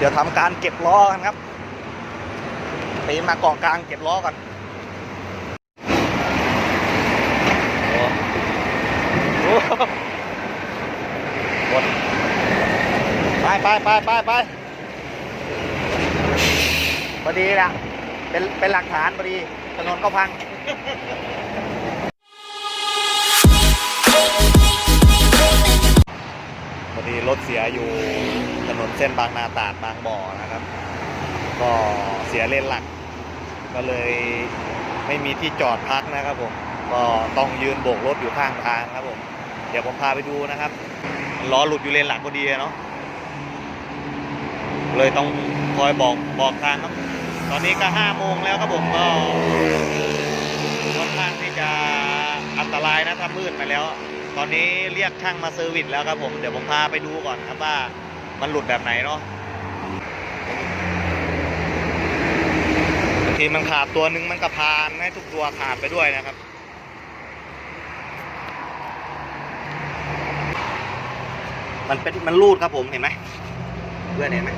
เดี๋ยวทำการเก็บล้อกันครับปีนมาเกาะกลางเก็บล้อกันโอ้โหหมดไปไปไปไปไปพอดีละเป็นเป็นหลักฐานพอดีถนนก็พัง อดีรถเสียอยู่ถนนเส้นบางนาตราดบางบ่อนะครับ ก็เสียเลนหลัก ก็เลยไม่มีที่จอดพักนะครับผมก็ต้องยืนโบกรถอยู่ข้างทางครับผมเดี๋ยวผมพาไปดูนะครับล้อหลุดอยู่เลนหลักพอดีเนาะเลยต้องคอยบอกบอกทางครับตอนนี้ก็ห้าโมงแล้วครับผมก็ค่อนข้างที่จะอันตรายนะถ้ามืดไปแล้ว ตอนนี้เรียกช่างมาเซอร์วิสแล้วครับผม เดี๋ยวผมพาไปดูก่อนครับว่ามันหลุดแบบไหนเนาะบางทีมันขาดตัวหนึ่งมันก็พานให้ทุกตัวขาดไปด้วยนะครับมันเป็นมันรูดครับผมเห็นไหมเพื่อนเห็นไหม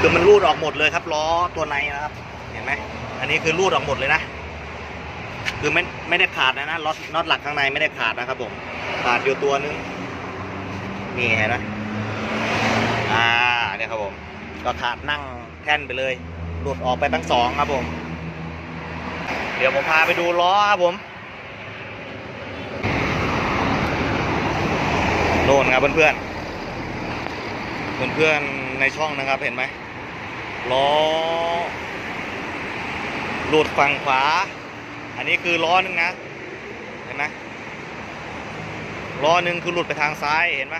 คือมันรูดออกหมดเลยครับล้อตัวในนะครับ เห็นไหมอันนี้คือรูดออกหมดเลยนะ คือไม่ไม่ได้ขาดนะนะน็อตน็อตหลักข้างในไม่ได้ขาดนะครับผมขาดอยู่ตัวนึงนี่เห็นไหมอ่าเนี่ยครับผม ก็ขาดนั่งแท่นไปเลย หลุดออกไปทั้งสองครับผม เดี๋ยวผมพาไปดูล้อครับผมโน่นครับเพื่อนๆเพื่อนๆในช่องนะครับเห็นไหมล้อหลุดฝั่งขวา อันนี้คือล้อหนึงนะ เห็นไหมล้อหนึ่งคือหลุดไปทางซ้ายเห็นไหม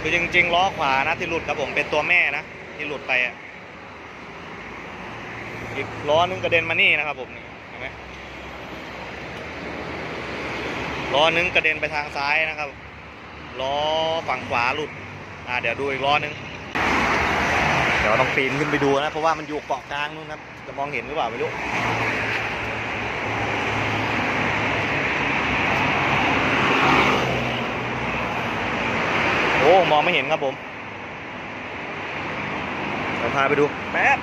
คือจริง ๆ ล้อขวานะที่หลุดครับผมเป็นตัวแม่นะที่หลุดไปอะอีกล้อหนึงกระเด็นมานี่นะครับผมเห็นไหมล้อหนึงกระเด็นไปทางซ้ายนะครับล้อฝั่งขวาหลุดอ่าเดี๋ยวดูอีกล้อหนึงเดี๋ยวต้องปีนขึ้นไปดูนะเพราะว่ามันอยู่เกาะกลางนู่นครับจะมองเห็นหรือเปล่าไม่รู้ อ้มองไม่เห็นครับผมเดี๋ยวพาไปดูแป๊บ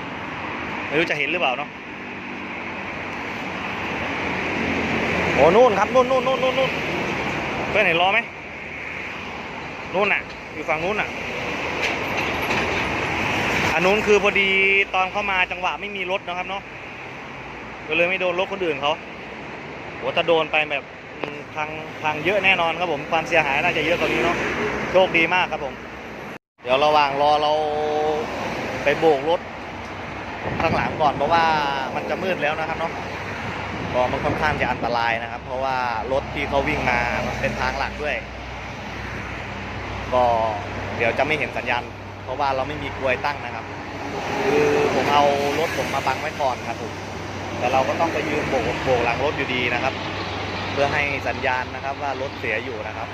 ไม่รู้จะเห็นหรือเปล่าเนาะโอ้นู่นครับนู่นนู่นนู่นนู่นนู่นเพื่อนเห็นล้อไหมนู่นน่ะ อยู่ฝั่งนู้นน่ะอันนู้นคือพอดีตอนเข้ามาจังหวะไม่มีรถนะครับเนาะก็เลยไม่โดนรถคนอื่นเขาโหถ้าโดนไปแบบ อืมพังพังเยอะแน่นอนครับผมความเสียหายน่าจะเยอะกว่านี้เนาะโชคดีมากครับผม เดี๋ยวระหว่างรอเราไปโบกรถข้างหลังก่อนเพราะว่ามันจะมืดแล้วนะครับเนาะก็มันค่อนข้างจะอันตรายนะครับ เพราะว่ารถที่เขาวิ่งมามันเป็นทางหลักด้วย ก็เดี๋ยวจะไม่เห็นสัญญาณ เพราะว่าเราไม่มีกลวยตั้งนะครับ คือผมเอารถผมมาบังไว้ก่อนครับผมแต่เราก็ต้องไปยืนโบกโบกหลังรถอยู่ดีนะครับ เพื่อให้สัญญาณนะครับว่ารถเสียอยู่นะครับ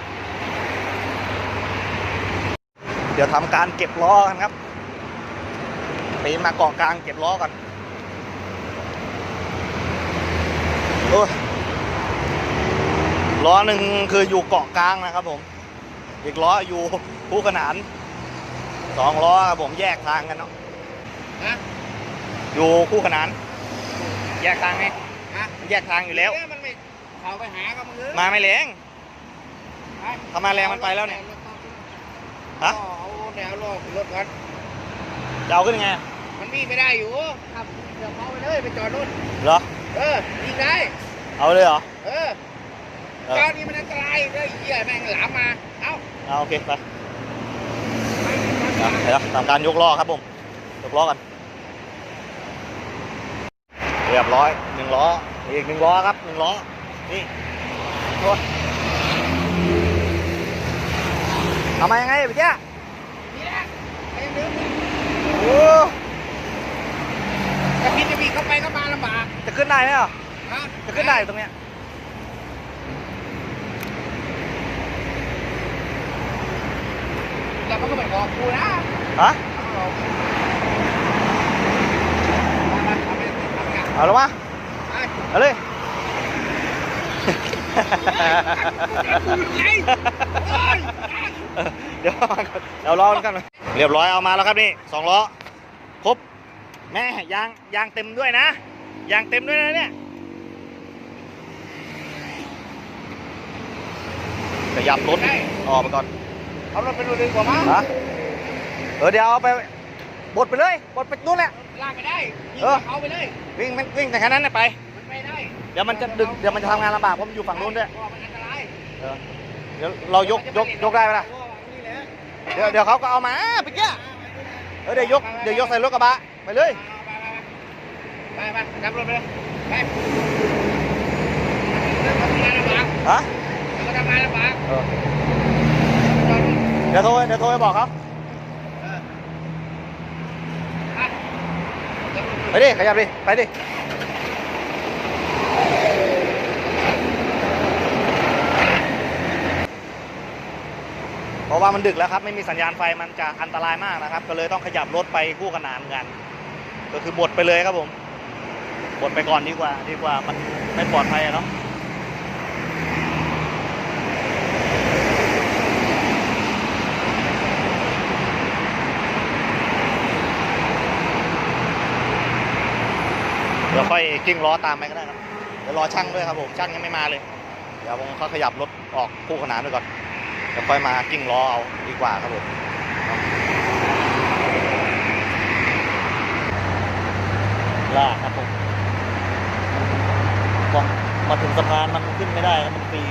เดี๋ยวทำการเก็บล้อกันครับปีนมาเกาะกลางเก็บล้อก่อนโอ้ยล้อหนึ่งคืออยู่เกาะกลางนะครับผม อีกล้ออยู่คู่ขนานสองล้อครับผมแยกทางกันเนาะฮะอยู่คู่ขนาน แยกทางไงฮะแยกทางอยู่แล้ว เอ้ยมันไม่เขาไปหากับมึงเลยมาไม่แรงไปถ้ามาแรงมันไปแล้วเนี่ย ฮะก็เอาแนวรอขึ้นรถก่อนจะเอาขึ้นยังไง มันวิ่งไม่ได้อยู่ขับเดี๋ยวเขาไปเลยไปจอดนู่นเหรอ เออวิ่งได้ เอาเลยเหรอเออเออจอดนี่มันอันตรายเลยไอ้เหี้ยแม่งหลามมา เอ้าเอาโอเคไปอะเดี๋ยวทำการยกล้อครับผม ยกล้อกัน เรียบร้อยหนึ่งล้อ อีกหนึ่งล้อครับหนึ่งล้อ นี่โอ้ยทำมายังไงพี่เจ้านี่แหละไอ้เนื้อมึงโอ้จะพิดจะมีเข้าไปเข้ามาลำบาก จะขึ้นได้ไหมอะฮะจะขึ้นได้ตรงเนี้ยแต่มันก็ไม่บอกกูนะฮะมันก็บอกมาทำให้ทำงานเอาแล้ววะไปเอาเลยไง เดี๋ยวมาก่อนเดี๋ยวรอกันเรียบร้อยเอามาแล้วครับนี่สองล้อครบแม่ยางยางเต็มด้วยนะยางเต็มด้วยนะเนี่ยขยับรถออกไปก่อนเอารถไปดูดีกว่ามั้งเออเดี๋ยวเอาไปบดไปเลยบดไปนู่นแหละลากไปได้ยิงเออเขาไปเลยวิ่งวิ่งแต่แค่นั้นนะไป เดี๋ยวมันจะดึกเดี๋ยวมันจะทำงานลำบากเพราะมันอยู่ฝั่งนู้นด้วยเพราะมันอันตรายเออเดี๋ยวเรายกยกยกได้ไหมล่ะเดี๋ยวเดี๋ยวเขาก็เอามาไปเกี้ยเออเดี๋ยวยกเดี๋ยวยกใส่รถกระบะไปเลยไปไปไปจับรถไปเลยไปเรื่องทำงานลำบากฮะแล้วก็ทำงานลำบากเออจอดรถเดี๋ยวโทรเดี๋ยวโทรไปบอกเขาเออไปจับรถไปดิขยับดิไปดิเพราะ ว่ามันดึกแล้วครับไม่มีสัญญาณไฟมันจะอันตรายมากนะครับ ก็เลยต้องขยับรถไปคู่ขนานกัน ก็คือบดไปเลยครับผมบดไปก่อนดีกว่า ดีกว่ามันไม่ปลอดภัยเนาะเดี๋ยวค่อยกิ้งล้อตามไปก็ได้ครับเดี๋ยวรอช่างด้วยครับผมช่างยังไม่มาเลย เดี๋ยวผมเขาขยับรถออกคู่ขนานไปก่อน เดี๋ยวค่อยมากิ้งล้อเอาดีกว่าครับผมลากครับผมบอกมาถึงสะพานมันขึ้นไม่ได้ครับมันปี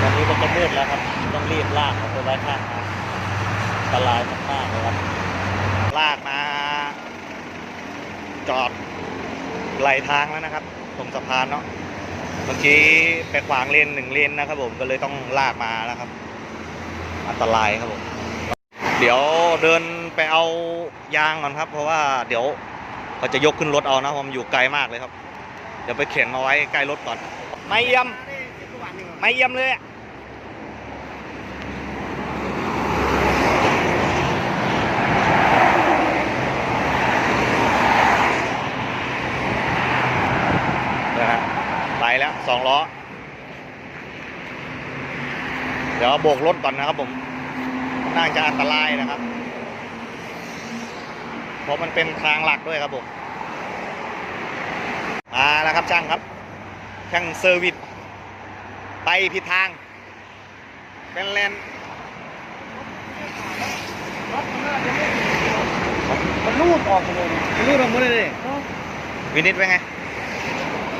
ตอนนี้มันจะมืดแล้วครับ ต้องรีบลากเอาไปไว้ข้างทางอันตรายมากๆเลยครับ ลาก จอดไหลทางแล้วนะครับ ตรงสะพานเนาะเมื่อกี้ไปขวางเลนหนึ่งเลนนะครับผมก็เลยต้องลากมานะครับ อันตรายครับผมเดี๋ยวเดินไปเอายางก่อนครับ เพราะว่าเดี๋ยวเขาจะยกขึ้นรถเอานะเพราะมันอยู่ไกลมากเลยครับ เดี๋ยวไปเข็นเอาไว้ใกล้รถก่อน ไม่เยี่ยมไม่เยี่ยมเลยอะนะฮะไป แล้วสองล้อ เดี๋ยวโบกรถก่อนนะครับผมน่าจะอันตรายนะครับ เพราะมันเป็นทางหลักด้วยครับผมมาแล้วครับช่างครับ ช่างเซอร์วิสไปผิดทาง เป็นเลนมันรูดออกเลยมันรูดออกหมดเลยวินิตไว้ไง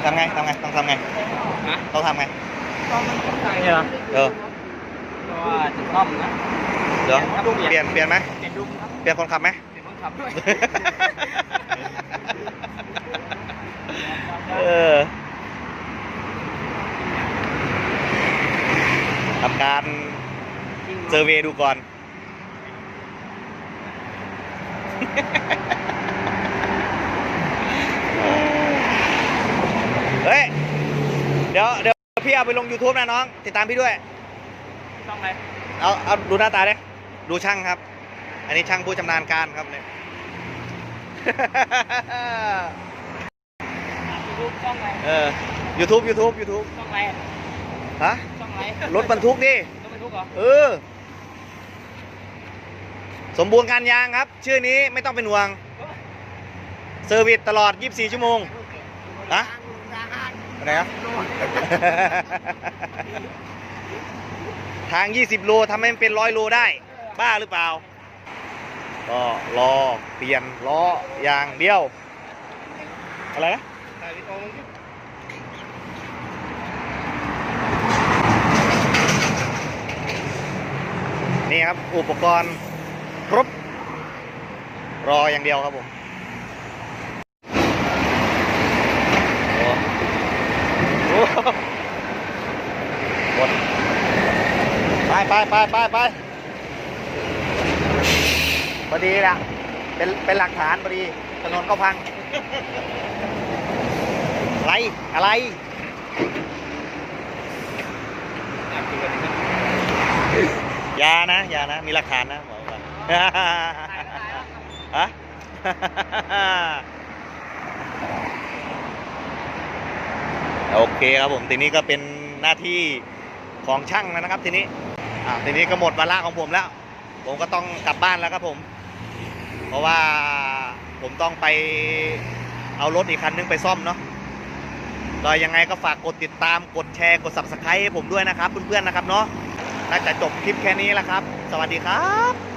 ทำไงทำไงต้องทำไงฮะต้องทำไงตอนมันใส่เนี่ยเหรอเออเพราะว่าจะซ่อมนะเดี๋ยวครับเปลี่ยนเปลี่ยนไหมเปลี่ยนดุมครับเปลี่ยนคนขับไหมเปลี่ยนคนขับด้วยเออทำการเซอร์เวย์ดูก่อน เฮ้ย เดี๋ยวเดี๋ยวพี่เอาไปลง YouTube นะน้อง ติดตามพี่ด้วย ต้องไหมเอาเอาดูหน้าตาดิดูช่างครับ อันนี้ช่างผู้ชำนาญการครับเนี่ย ยูทูบช่องไหนเออ YouTube YouTube YouTube ช่องไหนฮะช่องไหนรถบรรทุกดิรถบรรทุกเหรอเออ สมบูรณ์การยางครับ ชื่อนี้ไม่ต้องเป็นห่วงเซอร์วิสตลอด 24 ชั่วโมงฮะ อะไรครับ ทาง 20 โลทำให้มันเป็นร้อยโลได้ บ้าหรือเปล่า ก็รอเปลี่ยนล้อยางเดียว อะไรนะถ่ายวิดีโอมึงดินี่ครับ อุปกรณ์ครบ รออย่างเดียวครับผมโอ้โหกด ไปไปไปไปไปพอดีละเป็นเป็นหลักฐานพอดีถนนก็พัง อะไร อะไรอะกินกันดิครับอยานะอยานะ มีหลักฐานนะบอกก่อนฮะโอเคครับผม ทีนี้ก็เป็นหน้าที่ของช่างนะครับทีนี้ อ่าทีนี้ก็หมดวาระของผมแล้ว ผมก็ต้องกลับบ้านแล้วครับผม เพราะว่าผมต้องไปเอารถอีกคันนึงไปซ่อมเนาะก็ยังไงก็ฝากกดติดตามกดแชร์กด subscribe ให้ผมด้วยนะครับเพื่อนๆนะครับเนาะน่าจะจบคลิปแค่นี้แล้วครับ สวัสดีครับ